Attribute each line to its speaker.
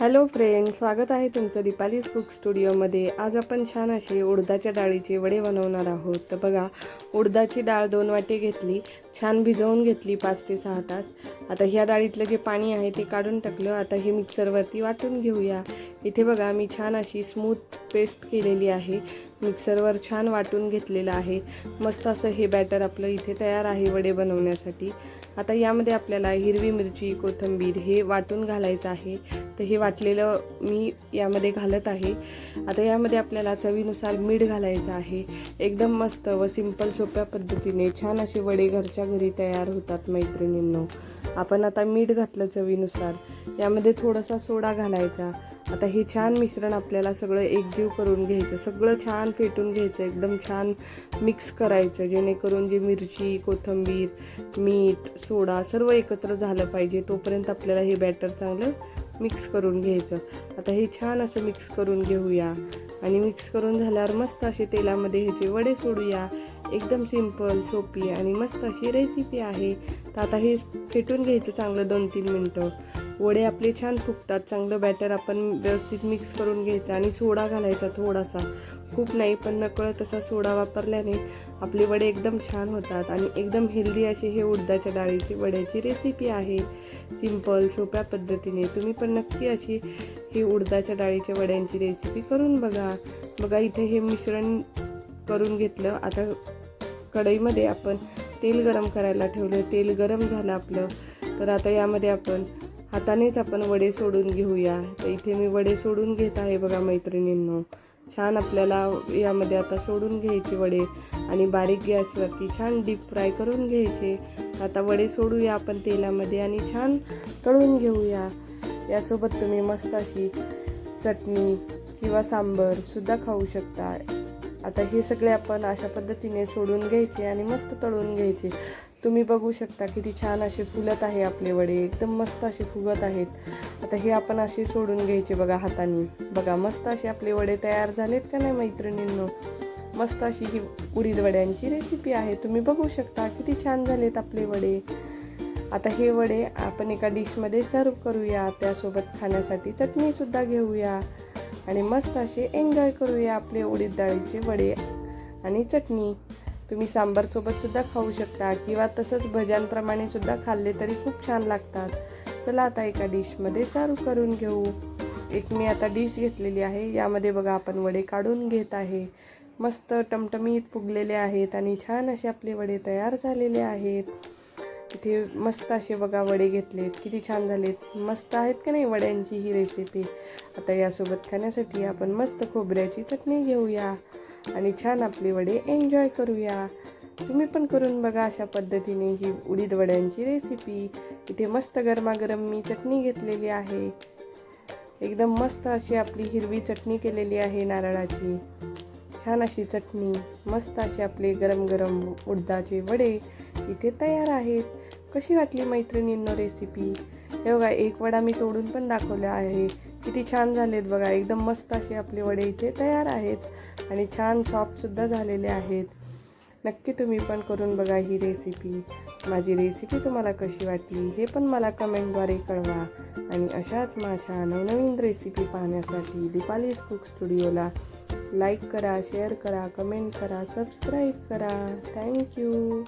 Speaker 1: Hello friend स्वागत आहे तुमचं दीपालीज कुक स्टुडिओमध्ये. आज आपण छान असे उडदाच्या डाळीचे वडे बनवणार आहोत. तर बघा उडदाची डाळ दोन वाटे घेतली छान भिजवून घेतली पाच ते सहा तास. आता ह्या डाळीतलं जे पाणी आहे ते काढून टाकलं. आता हे मिक्सरवरती वाटून घेऊया. इथे बघा मी छान अशी स्मूथ पेस्ट केलेली आहे. मिक्सरवर छान वाटून घेतलेलं आहे. मस्त असं हे बॅटर आपलं इथे तयार आहे वडे बनवण्यासाठी. आता यामध्ये आपल्याला हिरवी मिरची कोथिंबीर हे वाटून घालायचं आहे. तर हे वाटलेलं मी यामध्ये घालत आहे. आता यामध्ये आपल्याला चवीनुसार मीठ घालायचं आहे. एकदम मस्त व सिंपल सोप्या पद्धतीने छान असे वडे घरच्या घरी तयार होतात मैत्रिणींनो. आपण आता मीठ घातलं चवीनुसार. यामध्ये थोडासा सोडा घालायचा. आता हे छान मिश्रण आपल्याला सगळं एकजीव करून घ्यायचं सगळं छान फेटून घ्यायचं एकदम छान मिक्स करायचं जेणेकरून जे मिरची कोथिंबीर मीठ सोडा सर्व एकत्र झालं पाहिजे तोपर्यंत आपल्याला हे बॅटर चांगलं मिक्स करून घ्यायचं. आता हे छान असं मिक्स करून घेऊया. आणि मिक्स करून झाल्यावर मस्त असे तेलामध्ये ह्याचे वडे सोडूया. एकदम सिंपल सोपी आणि मस्त अशी रेसिपी आहे. तर आता हे फेटून घ्यायचं चांगलं दोन तीन मिनटं. वडे आपले छान फुगतात चांगलं बॅटर आपण व्यवस्थित मिक्स करून घ्यायचं आणि सोडा घालायचा थोडासा. खूप नाही पण नकळत तसा सोडा वापरल्याने आपले वडे एकदम छान होतात आणि एकदम हेल्दी असे हे उडदाच्या डाळीची वड्याची रेसिपी आहे. सिंपल सोप्या पद्धतीने तुम्ही पण नक्की अशी ही उडदाच्या डाळीच्या वड्यांची रेसिपी करून बघा. बघा इथे हे मिश्रण करून घेतलं. आता कढईमध्ये आपण तेल गरम करायला ठेवलं. तेल गरम झालं आपलं. तर आता यामध्ये आपण हातानेच आपण वडे सोडून घेऊया. तर इथे मी वडे सोडून घेत आहे बघा मैत्रिणींनो. छान आपल्याला यामध्ये आता सोडून घ्यायचे वडे आणि बारीक गॅसवरती छान डीप फ्राय करून घ्यायचे. आता वडे सोडूया आपण तेलामध्ये आणि छान तळून घेऊया. यासोबत तुम्ही मस्त अशी चटणी किंवा सांबर सुद्धा खाऊ शकता. आता हे सगळे आपण अशा पद्धतीने सोडून घ्यायचे आणि मस्त तळून घ्यायचे. तुम्ही बघू शकता किती छान असे फुलत आहे आपले वडे. एकदम मस्त असे फुगत आहेत. आता हे आपण असे सोडून घ्यायचे बघा हाताने. बघा मस्त असे आपले वडे तयार झालेत का नाही मैत्रिणींनो? मस्त अशी ही उडीद वड्यांची रेसिपी आहे. तुम्ही बघू शकता किती छान झालेत आपले वडे. आता हे वडे आपण एका डिशमध्ये सर्व करूया. त्यासोबत खाण्यासाठी चटणीसुद्धा घेऊया. आणि मस्त असे एन्जॉय करूया आपले उडीद डाळीचे वडे आणि चटणी. तुम्ही सांबारसोबत सुद्धा खाऊ शकता किंवा तसंच भज्यांप्रमाणे सुद्धा खाल्ले तरी खूप छान लागतात. चला आता एका डिशमध्ये सर्व करून घेऊ. एक मी आता डिश घेतलेली आहे. यामध्ये बघा आपण वडे काढून घेत आहे. मस्त टमटमीत फुगलेले आहेत आणि छान असे आपले वडे तयार झालेले आहेत. इथे मस्त असे बघा वडे घेतलेत. किती छान झालेत. मस्त आहेत का नाही वड्यांची ही रेसिपी आता यासोबत खाण्यासाठी आपण मस्त खोबऱ्याची चटणी घेऊया आणि छान आपले वडे एन्जॉय करूया. तुम्ही पण करून बघा अशा पद्धतीने ही उडीद वड्यांची रेसिपी इथे मस्त गरमागरम मी चटणी घेतलेली आहे. एकदम मस्त अशी आपली हिरवी चटणी केलेली आहे नारळाची. छान अशी चटणी मस्त असे आपले गरम गरम उडदाचे वडे इथे तयार आहेत. कशी वाटली मैत्रिणींनो रेसिपी हे बघा एक वडा मी तोडून पण दाखवला आहे. किती छान झालेत बघा. एकदम मस्त असे आपले वडे इथे तयार आहेत आणि छान सॉफ्टसुद्धा झालेले आहेत. नक्की तुम्ही पण करून बघा ही रेसिपी माझी रेसिपी तुम्हाला कशी वाटली हे पण मला कमेंटद्वारे कळवा. आणि अशाच माझ्या नवनवीन रेसिपी पाहण्यासाठी दीपालीज कुक स्टुडिओला लाईक करा शेअर करा कमेंट करा सबस्क्राईब करा. Thank you